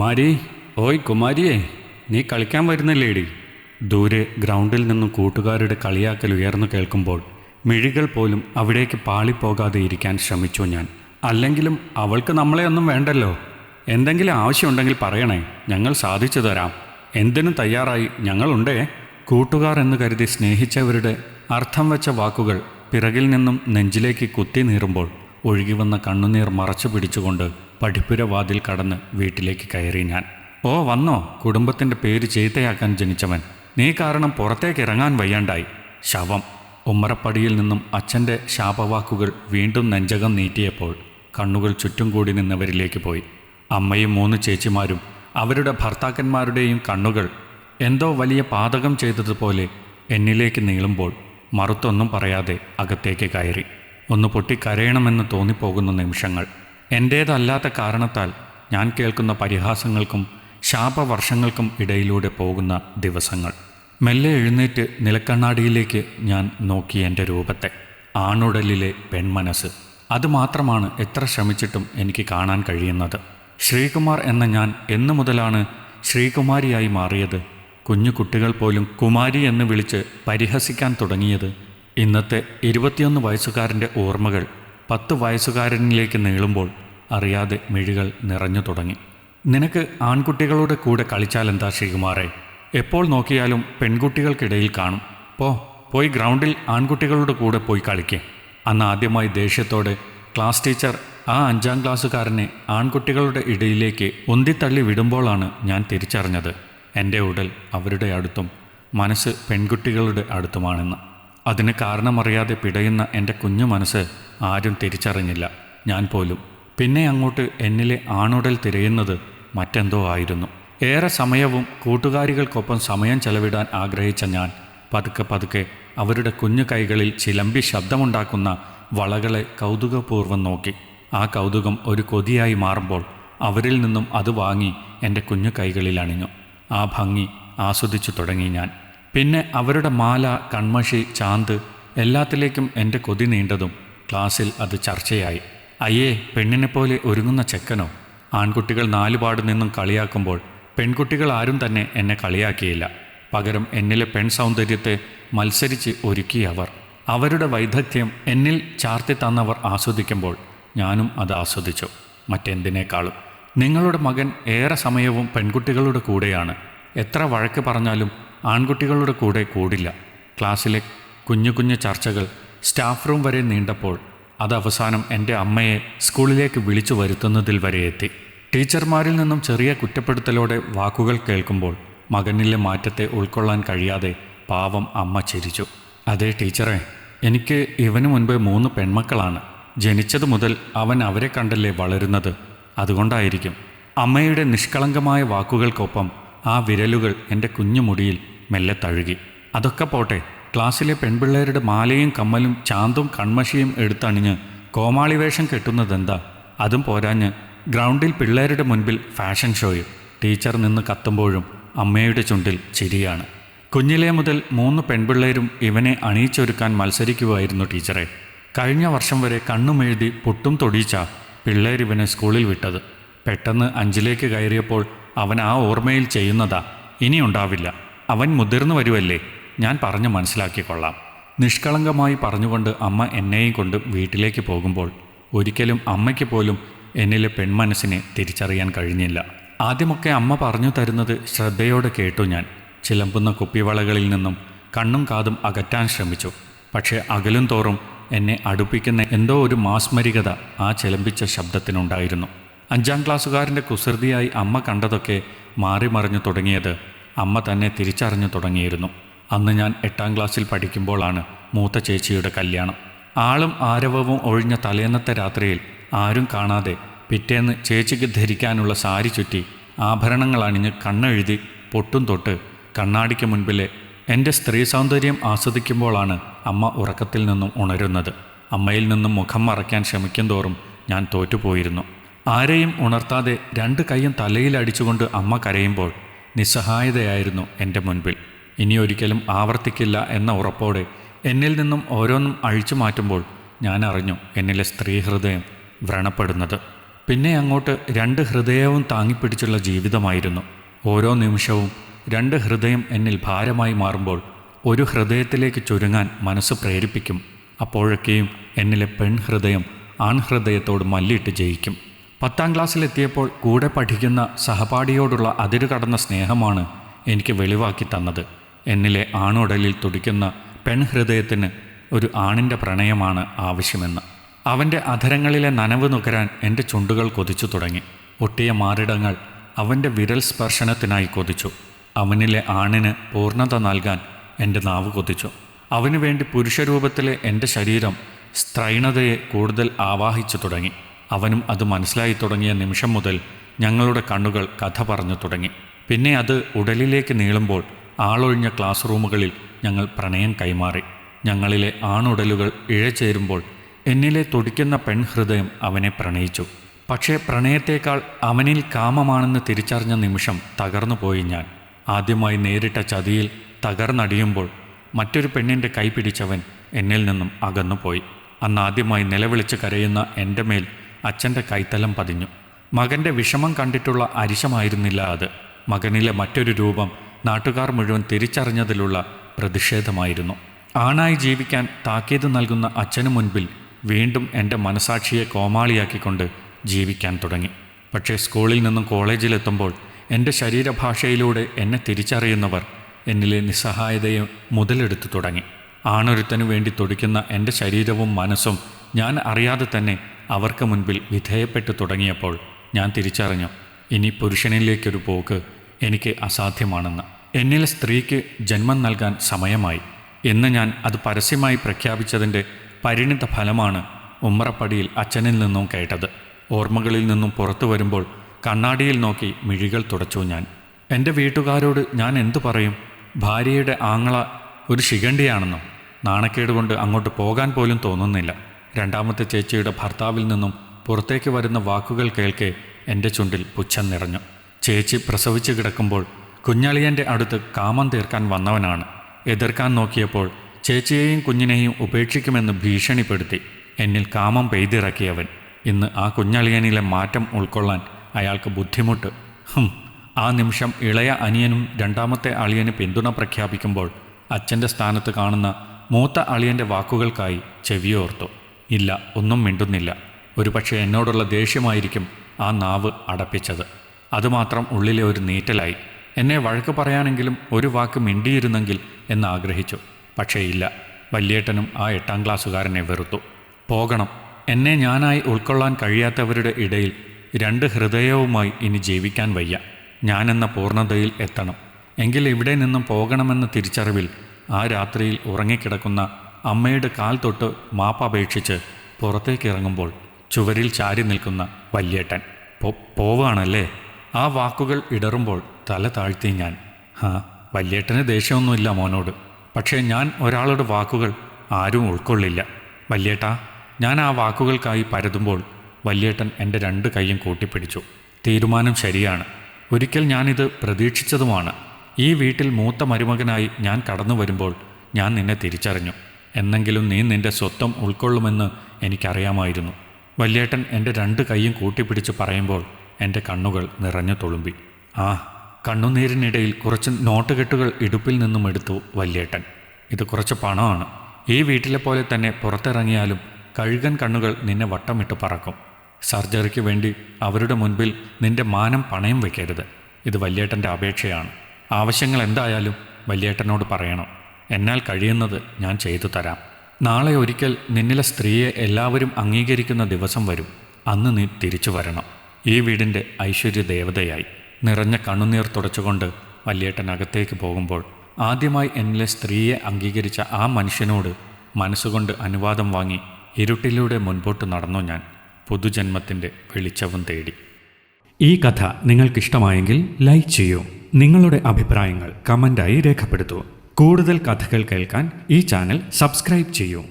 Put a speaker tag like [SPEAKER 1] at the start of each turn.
[SPEAKER 1] കുമാരി ഓയ് കുമാരിയെ നീ കളിക്കാൻ വരുന്നില്ലേടി? ദൂരെ ഗ്രൗണ്ടിൽ നിന്നും കൂട്ടുകാരുടെ കളിയാക്കൽ ഉയർന്നു കേൾക്കുമ്പോൾ മിഴികൾ പോലും അവിടേക്ക് പാളിപ്പോകാതെ ഇരിക്കാൻ ശ്രമിച്ചു ഞാൻ. അല്ലെങ്കിലും അവൾക്ക് നമ്മളെ ഒന്നും വേണ്ടല്ലോ. എന്തെങ്കിലും ആവശ്യമുണ്ടെങ്കിൽ പറയണേ ഞങ്ങൾ സാധിച്ചു തരാം. എന്തിനും തയ്യാറായി ഞങ്ങളുണ്ടേ? കൂട്ടുകാർ എന്ന് കരുതി സ്നേഹിച്ചവരുടെ അർത്ഥം വെച്ച വാക്കുകൾ പിറകിൽ നിന്നും നെഞ്ചിലേക്ക് കുത്തി നീറുമ്പോൾ ഒഴുകി വന്ന കണ്ണുനീർ മറച്ചു പിടിച്ചുകൊണ്ട് പഠിപ്പുര വാതിൽ കടന്ന് വീട്ടിലേക്ക് കയറി ഞാൻ. ഓ വന്നോ. കുടുംബത്തിന്റെ പേര് ചീത്തയാക്കാൻ ജനിച്ചവൻ. നീ കാരണം പുറത്തേക്ക് ഇറങ്ങാൻ വയ്യാണ്ടായി. ശവം. ഉമ്മറപ്പടിയിൽ നിന്നും അച്ഛന്റെ ശാപവാക്കുകൾ വീണ്ടും നെഞ്ചകം നീട്ടിയപ്പോൾ കണ്ണുകൾ ചുറ്റും കൂടി നിന്നവരിലേക്ക് പോയി. അമ്മയും മൂന്ന് ചേച്ചിമാരും അവരുടെ ഭർത്താക്കന്മാരുടെയും കണ്ണുകൾ എന്തോ വലിയ പാതകം ചെയ്തതുപോലെ എന്നിലേക്ക് നീളുമ്പോൾ മറുത്തൊന്നും പറയാതെ അകത്തേക്ക് കയറി. ഒന്ന് പൊട്ടിക്കരയണമെന്ന് തോന്നിപ്പോകുന്ന നിമിഷങ്ങൾ. എന്റേതല്ലാത്ത കാരണത്താൽ ഞാൻ കേൾക്കുന്ന പരിഹാസങ്ങൾക്കും ശാപവർഷങ്ങൾക്കും ഇടയിലൂടെ പോകുന്ന ദിവസങ്ങൾ. മെല്ലെ എഴുന്നേറ്റ് നിലക്കണ്ണാടിയിലേക്ക് ഞാൻ നോക്കി എന്റെ രൂപത്തെ. ആണുടലിലെ പെൺമനസ് അതുമാത്രമാണ് എത്ര ശ്രമിച്ചിട്ടും എനിക്ക് കാണാൻ കഴിയുന്നത്. ശ്രീകുമാർ എന്ന ഞാൻ എന്നു മുതലാണ് ശ്രീകുമാരിയായി മാറിയത്. കുഞ്ഞു കുട്ടികൾ പോലും കുമാരി എന്ന് വിളിച്ച് പരിഹസിക്കാൻ തുടങ്ങിയത് ഇന്നത്തെ ഇരുപത്തിയൊന്ന് വയസ്സുകാരന്റെ ഓർമ്മകൾ പത്ത് വയസ്സുകാരനിലേക്ക് നീളുമ്പോൾ അറിയാതെ മിഴികൾ നിറഞ്ഞു തുടങ്ങി. നിനക്ക് ആൺകുട്ടികളുടെ കൂടെ കളിച്ചാലെന്താ ശ്രീകുമാറെ? എപ്പോൾ നോക്കിയാലും പെൺകുട്ടികൾക്കിടയിൽ കാണും. പോ പോയി ഗ്രൗണ്ടിൽ ആൺകുട്ടികളുടെ കൂടെ പോയി കളിക്കേ. അന്ന് ആദ്യമായി ദേഷ്യത്തോടെ ക്ലാസ് ടീച്ചർ ആ അഞ്ചാം ക്ലാസ്സുകാരനെ ആൺകുട്ടികളുടെ ഇടയിലേക്ക് ഒന്തിത്തള്ളി വിടുമ്പോളാണ് ഞാൻ തിരിച്ചറിഞ്ഞത്. എന്റെ ഉടൽ അവരുടെ അടുത്തും മനസ്സ് പെൺകുട്ടികളുടെ അടുത്തുമാണെന്ന്. അതിന് കാരണമറിയാതെ പിടയുന്ന എന്റെ കുഞ്ഞു മനസ്സ് ആരും തിരിച്ചറിഞ്ഞില്ല. ഞാൻ പോലും. പിന്നെ അങ്ങോട്ട് എന്നിലെ ആണുടൽ തിരയുന്നത് മറ്റെന്തോ ആയിരുന്നു. ഏറെ സമയവും കൂട്ടുകാരികൾക്കൊപ്പം സമയം ചെലവിടാൻ ആഗ്രഹിച്ച ഞാൻ പതുക്കെ പതുക്കെ അവരുടെ കുഞ്ഞു കൈകളിൽ ചിലമ്പി ശബ്ദമുണ്ടാക്കുന്ന വളകളെ കൗതുകപൂർവം നോക്കി. ആ കൗതുകം ഒരു കൊതിയായി മാറുമ്പോൾ അവരിൽ നിന്നും അത് വാങ്ങി എന്റെ കുഞ്ഞു കൈകളിൽ അണിഞ്ഞു. ആ ഭംഗി ആസ്വദിച്ചു തുടങ്ങി ഞാൻ. പിന്നെ അവരുടെ മാല കൺമഷി ചാന്ത് എല്ലാത്തിലേക്കും എന്റെ കൊതി നീണ്ടതും ക്ലാസ്സിൽ അത് ചർച്ചയായി. അയ്യേ പെണ്ണിനെപ്പോലെ ഒരുങ്ങുന്ന ചെക്കനോ? ആൺകുട്ടികൾ നാലുപാട് നിന്നും കളിയാക്കുമ്പോൾ പെൺകുട്ടികൾ ആരും തന്നെ എന്നെ കളിയാക്കിയില്ല. പകരം എന്നിലെ പെൺ സൗന്ദര്യത്തെ മത്സരിച്ച് ഒരുക്കിയവർ അവരുടെ വൈദഗ്ധ്യം എന്നിൽ ചാർത്തി തന്നവർ ആസ്വദിക്കുമ്പോൾ ഞാനും അത് ആസ്വദിച്ചു. മറ്റെന്തിനേക്കാളും. നിങ്ങളുടെ മകൻ ഏറെ സമയവും പെൺകുട്ടികളുടെ കൂടെയാണ്. എത്ര വഴക്ക് പറഞ്ഞാലും ആൺകുട്ടികളുടെ കൂടെ കൂടില്ല. ക്ലാസ്സിലെ കുഞ്ഞു കുഞ്ഞു ചർച്ചകൾ സ്റ്റാഫ് റൂം വരെ നീണ്ടപ്പോൾ അത് അവസാനം എന്റെ അമ്മയെ സ്കൂളിലേക്ക് വിളിച്ചു വരുത്തുന്നതിൽ വരെ എത്തി. ടീച്ചർമാരിൽ നിന്നും ചെറിയ കുറ്റപ്പെടുത്തലോടെ വാക്കുകൾ കേൾക്കുമ്പോൾ മകനിലെ മാറ്റത്തെ ഉൾക്കൊള്ളാൻ കഴിയാതെ പാവം അമ്മ ചിരിച്ചു. അതേ ടീച്ചറെ എനിക്ക് ഇവന് മുൻപ് മൂന്ന് പെൺമക്കളാണ്. ജനിച്ചതു മുതൽ അവൻ അവരെ കണ്ടല്ലേ വളരുന്നത്? അതുകൊണ്ടായിരിക്കും. അമ്മയുടെ നിഷ്കളങ്കമായ വാക്കുകൾക്കൊപ്പം ആ വിരലുകൾ എന്റെ കുഞ്ഞുമുടിയിൽ മെല്ലെ തഴുകി. അതൊക്കെ പോട്ടെ ക്ലാസ്സിലെ പെൺപിള്ളേരുടെ മാലയും കമ്മലും ചാന്തും കൺമഷിയും എടുത്തണിഞ്ഞ് കോമാളി വേഷം കെട്ടുന്നതെന്താ? അതും പോരാഞ്ഞ് ഗ്രൗണ്ടിൽ പിള്ളേരുടെ മുൻപിൽ ഫാഷൻ ഷോയും. ടീച്ചർ നിന്ന് കത്തുമ്പോഴും അമ്മയുടെ ചുണ്ടിൽ ചിരിയാണ്. കുഞ്ഞിലെ മുതൽ മൂന്ന് പെൺപിള്ളേരും ഇവനെ അണിയിച്ചൊരുക്കാൻ മത്സരിക്കുമായിരുന്നു ടീച്ചറെ. കഴിഞ്ഞ വർഷം വരെ കണ്ണുമെഴുതി പൊട്ടും തൊടിയിച്ച പിള്ളേരിവനെ സ്കൂളിൽ വിട്ടത്. പെട്ടെന്ന് അഞ്ചിലേക്ക് കയറിയപ്പോൾ അവൻ ആ ഓർമ്മയിൽ ചെയ്യുന്നതാ. ഇനിയുണ്ടാവില്ല. അവൻ മുതിർന്നു വരുമല്ലേ ഞാൻ പറഞ്ഞു മനസ്സിലാക്കിക്കൊള്ളാം നിഷ്കളങ്കമായി പറഞ്ഞുകൊണ്ട് അമ്മ എന്നെയും കൊണ്ട് വീട്ടിലേക്ക് പോകുമ്പോൾ ഒരിക്കലും അമ്മയ്ക്ക് പോലും എന്നിലെ പെൺമനസ്സിനെ തിരിച്ചറിയാൻ കഴിഞ്ഞില്ല. ആദ്യമൊക്കെ അമ്മ പറഞ്ഞു തരുന്നത് ശ്രദ്ധയോടെ കേട്ടു ഞാൻ. ചിലമ്പുന്ന കുപ്പിവളകളിൽ നിന്നും കണ്ണും കാതും അകറ്റാൻ ശ്രമിച്ചു. പക്ഷേ അകലും തോറും എന്നെ അടുപ്പിക്കുന്ന എന്തോ ഒരു മാസ്മരികത ആ ചിലമ്പിച്ച ശബ്ദത്തിനുണ്ടായിരുന്നു. അഞ്ചാം ക്ലാസ്സുകാരന്റെ കുസൃതിയായി അമ്മ കണ്ടതൊക്കെ മാറി മറിഞ്ഞു തുടങ്ങിയത് അമ്മ തന്നെ തിരിച്ചറിഞ്ഞു തുടങ്ങിയിരുന്നു. അന്ന് ഞാൻ എട്ടാം ക്ലാസ്സിൽ പഠിക്കുമ്പോഴാണ് മൂത്ത ചേച്ചിയുടെ കല്യാണം. ആളും ആരവവും ഒഴിഞ്ഞ തലേന്നത്തെ രാത്രിയിൽ ആരും കാണാതെ പിറ്റേന്ന് ചേച്ചിക്ക് ധരിക്കാനുള്ള സാരി ചുറ്റി ആഭരണങ്ങൾ അണിഞ്ഞ് കണ്ണെഴുതി പൊട്ടും തൊട്ട് കണ്ണാടിക്ക് മുൻപിലെ എന്റെ സ്ത്രീ സൗന്ദര്യം ആസ്വദിക്കുമ്പോഴാണ് അമ്മ ഉറക്കത്തിൽ നിന്നും ഉണരുന്നത്. അമ്മയിൽ നിന്നും മുഖം മറയ്ക്കാൻ ശ്രമിക്കും തോറും ഞാൻ തോറ്റുപോയിരുന്നു. ആരെയും ഉണർത്താതെ രണ്ട് കൈയും തലയിൽ അടിച്ചുകൊണ്ട് അമ്മ കരയുമ്പോൾ നിസ്സഹായതയായിരുന്നു എന്റെ മുൻപിൽ. ഇനി ഒരിക്കലും ആവർത്തിക്കില്ല എന്ന ഉറപ്പോടെ എന്നിൽ നിന്നും ഓരോന്നും അഴിച്ചു മാറ്റുമ്പോൾ ഞാൻ അറിഞ്ഞു എന്നിലെ സ്ത്രീ ഹൃദയം വ്രണപ്പെടുന്നത്. പിന്നെ അങ്ങോട്ട് രണ്ട് ഹൃദയവും താങ്ങിപ്പിടിച്ചുള്ള ജീവിതമായിരുന്നു. ഓരോ നിമിഷവും രണ്ട് ഹൃദയം എന്നിൽ ഭാരമായി മാറുമ്പോൾ ഒരു ഹൃദയത്തിലേക്ക് ചുരുങ്ങാൻ മനസ്സ് പ്രേരിപ്പിക്കും. അപ്പോഴൊക്കെയും എന്നിലെ പെൺഹൃദയം ആൺഹൃദയത്തോട് മല്ലിട്ട് ജയിക്കും. പത്താം ക്ലാസ്സിലെത്തിയപ്പോൾ കൂടെ പഠിക്കുന്ന സഹപാഠിയോടുള്ള അതിരുകടന്ന സ്നേഹമാണ് എനിക്ക് വെളിവാക്കി തന്നത്. എന്നിലെ ആണുടലിൽ തുടിക്കുന്ന പെൺഹൃദയത്തിന് ഒരു ആണിന്റെ പ്രണയമാണ് ആവശ്യമെന്ന്. അവന്റെ അധരങ്ങളിലെ നനവ് നുകരാൻ എന്റെ ചുണ്ടുകൾ കൊതിച്ചു തുടങ്ങി. ഒട്ടിയ മാറിടങ്ങൾ അവന്റെ വിരൽ സ്പർശനത്തിനായി കൊതിച്ചു. അവനിലെ ആണിന് പൂർണത നൽകാൻ എന്റെ നാവ് കൊതിച്ചു. അവനു വേണ്ടി പുരുഷരൂപത്തിലെ എന്റെ ശരീരം സ്ത്രൈണതയെ കൂടുതൽ ആവാഹിച്ചു തുടങ്ങി. അവനും അത് മനസ്സിലായി തുടങ്ങിയ നിമിഷം മുതൽ ഞങ്ങളുടെ കണ്ണുകൾ കഥ പറഞ്ഞു തുടങ്ങി. പിന്നെ അത് ഉടലിലേക്ക് നീളുമ്പോൾ ആളൊഴിഞ്ഞ ക്ലാസ് റൂമുകളിൽ ഞങ്ങൾ പ്രണയം കൈമാറി. ഞങ്ങളിലെ ആണുടലുകൾ ഇഴചേരുമ്പോൾ എന്നിലെ തുടിക്കുന്ന പെൺഹൃദയം അവനെ പ്രണയിച്ചു. പക്ഷേ പ്രണയത്തേക്കാൾ അവനിൽ കാമമാണെന്ന് തിരിച്ചറിഞ്ഞ നിമിഷം തകർന്നുപോയി ഞാൻ. ആദ്യമായി നേരിട്ട ചതിയിൽ തകർന്നടിയുമ്പോൾ മറ്റൊരു പെണ്ണിന്റെ കൈ പിടിച്ചവൻ എന്നിൽ നിന്നും അകന്നുപോയി. അന്ന് ആദ്യമായി നിലവിളിച്ച് കരയുന്ന എന്റെ മേൽ അച്ഛന്റെ കൈത്തലം പതിഞ്ഞു. മകന്റെ വിഷമം കണ്ടിട്ടുള്ള അരിശമായിരുന്നില്ല അത്. മകനിലെ മറ്റൊരു രൂപം നാട്ടുകാർ മുഴുവൻ തിരിച്ചറിഞ്ഞതിലുള്ള പ്രതിഷേധമായിരുന്നു. ആണായി ജീവിക്കാൻ താക്കീത് നൽകുന്ന അച്ഛനു മുൻപിൽ വീണ്ടും എന്റെ മനസാക്ഷിയെ കോമാളിയാക്കിക്കൊണ്ട് ജീവിക്കാൻ തുടങ്ങി. പക്ഷേ സ്കൂളിൽ നിന്നും കോളേജിലെത്തുമ്പോൾ എന്റെ ശരീരഭാഷയിലൂടെ എന്നെ തിരിച്ചറിയുന്നവർ എന്നിലെ നിസ്സഹായതയെ മുതലെടുത്തു തുടങ്ങി. ആണൊരുത്തനു വേണ്ടി തുടിക്കുന്ന എന്റെ ശരീരവും മനസ്സും ഞാൻ അറിയാതെ തന്നെ അവർക്ക് മുൻപിൽ വിധേയപ്പെട്ടു തുടങ്ങിയപ്പോൾ ഞാൻ തിരിച്ചറിഞ്ഞു. ഇനി പുരുഷനിലേക്കൊരു പോക്ക് എനിക്ക് അസാധ്യമാണെന്ന്. എന്നിലെ സ്ത്രീക്ക് ജന്മം നൽകാൻ സമയമായി. എന്ന് ഞാൻ അത് പരസ്യമായി പ്രഖ്യാപിച്ചതിന്റെ പരിണിത ഫലമാണ് ഉമ്മറപ്പടിയിൽ അച്ഛനിൽ നിന്നും കേട്ടത്. ഓർമ്മകളിൽ നിന്നും പുറത്തു വരുമ്പോൾ കണ്ണാടിയിൽ നോക്കി മിഴികൾ തുടച്ചു ഞാൻ. എന്റെ വീട്ടുകാരോട് ഞാൻ എന്തു പറയും? ഭാര്യയുടെ ആങ്ങള ഒരു ശിഖണ്ഡിയാണെന്നും നാണക്കേട് കൊണ്ട് അങ്ങോട്ട് പോകാൻ പോലും തോന്നുന്നില്ല. രണ്ടാമത്തെ ചേച്ചിയുടെ ഭർത്താവിൽ നിന്നും പുറത്തേക്ക് വരുന്ന വാക്കുകൾ കേൾക്കെ എന്റെ ചുണ്ടിൽ പുച്ഛം നിറഞ്ഞു. ചേച്ചി പ്രസവിച്ച് കിടക്കുമ്പോൾ കുഞ്ഞളിയന്റെ അടുത്ത് കാമം തീർക്കാൻ വന്നവനാണ്. എതിർക്കാൻ നോക്കിയപ്പോൾ ചേച്ചിയെയും കുഞ്ഞിനെയും ഉപേക്ഷിക്കുമെന്ന് ഭീഷണിപ്പെടുത്തി എന്നിൽ കാമം പെയ്തിറക്കിയവൻ. ഇന്ന് ആ കുഞ്ഞളിയനിലെ മാറ്റം ഉൾക്കൊള്ളാൻ അയാൾക്ക് ബുദ്ധിമുട്ട്. ആ നിമിഷം ഇളയ അനിയനും രണ്ടാമത്തെ അളിയന് പിന്തുണ പ്രഖ്യാപിക്കുമ്പോൾ അച്ഛന്റെ സ്ഥാനത്ത് കാണുന്ന മൂത്ത അളിയന്റെ വാക്കുകൾക്കായി ചെവിയോർത്തു. ഇല്ല ഒന്നും മിണ്ടുന്നില്ല. ഒരുപക്ഷെ എന്നോടുള്ള ദേഷ്യമായിരിക്കും ആ നാവ് അടപ്പിച്ചത്. അതുമാത്രം ഉള്ളിലെ ഒരു നീറ്റലായി. എന്നെ വഴക്ക് പറയാനെങ്കിലും ഒരു വാക്ക് മിണ്ടിയിരുന്നെങ്കിൽ എന്ന് ആഗ്രഹിച്ചു. പക്ഷേ ഇല്ല. വല്യേട്ടനും ആ എട്ടാം ക്ലാസ്സുകാരനെ വെറുത്തു. പോകണം. എന്നെ ഞാനായി ഉൾക്കൊള്ളാൻ കഴിയാത്തവരുടെ ഇടയിൽ രണ്ട് ഹൃദയവുമായി ഇനി ജീവിക്കാൻ വയ്യ. ഞാനെന്ന പൂർണതയിൽ എത്തണം. എങ്കിൽ ഇവിടെ നിന്നും പോകണമെന്ന തിരിച്ചറിവിൽ ആ രാത്രിയിൽ ഉറങ്ങിക്കിടക്കുന്ന അമ്മയുടെ കാൽ തൊട്ട് മാപ്പപേക്ഷിച്ച് പുറത്തേക്കിറങ്ങുമ്പോൾ ചുവരിൽ ചാരി നിൽക്കുന്ന വല്യേട്ടൻ. പോ പോവാണല്ലേ? ആ വാക്കുകൾ ഇടറുമ്പോൾ തല താഴ്ത്തി ഞാൻ ഹാ വല്യേട്ടന് ദേഷ്യമൊന്നുമില്ല മോനോട്. പക്ഷേ ഞാൻ ഒരാളുടെ വാക്കുകൾ ആരും ഉൾക്കൊള്ളില്ല. വല്യേട്ടാ ഞാൻ ആ വാക്കുകൾക്കായി പരതുമ്പോൾ വല്യേട്ടൻ എന്റെ രണ്ട് കൈയും കൂട്ടിപ്പിടിച്ചു. തീരുമാനം ശരിയാണ്. ഒരിക്കൽ ഞാനിത് പ്രതീക്ഷിച്ചതുമാണ്. ഈ വീട്ടിൽ മൂത്ത മരുമകനായി ഞാൻ കടന്നു വരുമ്പോൾ ഞാൻ നിന്നെ തിരിച്ചറിഞ്ഞു. എന്നെങ്കിലും നീ നിന്റെ സ്വത്വം ഉൾക്കൊള്ളുമെന്ന് എനിക്കറിയാമായിരുന്നു. വല്യേട്ടൻ എന്റെ രണ്ട് കൈയും കൂട്ടിപ്പിടിച്ച് പറയുമ്പോൾ എന്റെ കണ്ണുകൾ നിറഞ്ഞു തുളുമ്പി. ആ കണ്ണുനീരിനിടയിൽ കുറച്ച് നോട്ടുകെട്ടുകൾ ഇടുപ്പിൽ നിന്നും എടുത്തു വല്യേട്ടൻ. ഇത് കുറച്ച് പണമാണ്. ഈ വീട്ടിലെ പോലെ തന്നെ പുറത്തിറങ്ങിയാലും കഴുകൻ കണ്ണുകൾ നിന്നെ വട്ടമിട്ട് പറക്കും. സർജറിക്ക് വേണ്ടി അവരുടെ മുൻപിൽ നിന്റെ മാനം പണയം വയ്ക്കരുത് ഇത് വല്യേട്ടന്റെ അപേക്ഷയാണ്. ആവശ്യങ്ങൾ എന്തായാലും വല്യേട്ടനോട് പറയണം. എന്നാൽ കഴിയുന്നത് ഞാൻ ചെയ്തു തരാം. നാളെ ഒരിക്കൽ നിന്നിലെ സ്ത്രീയെ എല്ലാവരും അംഗീകരിക്കുന്ന ദിവസം വരും. അന്ന് നീ തിരിച്ചു വരണം. ഈ വീടിന്റെ ഐശ്വര്യ ദേവതയായി നിറഞ്ഞ കണ്ണുനീർ തുടച്ചുകൊണ്ട് വല്യേട്ടൻ അകത്തേക്ക് പോകുമ്പോൾ ആദ്യമായി എന്നിലെ സ്ത്രീയെ അംഗീകരിച്ച ആ മനുഷ്യനോട് മനസ്സുകൊണ്ട് അനുവാദം വാങ്ങി ഇരുട്ടിലൂടെ മുൻപോട്ട് നടന്നു ഞാൻ പുതുജന്മത്തിന്റെ വെളിച്ചവും തേടി. ഈ കഥ നിങ്ങൾക്കിഷ്ടമായെങ്കിൽ ലൈക്ക് ചെയ്യൂ. നിങ്ങളുടെ അഭിപ്രായങ്ങൾ കമന്റായി രേഖപ്പെടുത്തൂ. കൂടുതൽ കഥകൾ കേൾക്കാൻ ഈ ചാനൽ സബ്സ്ക്രൈബ് ചെയ്യൂ.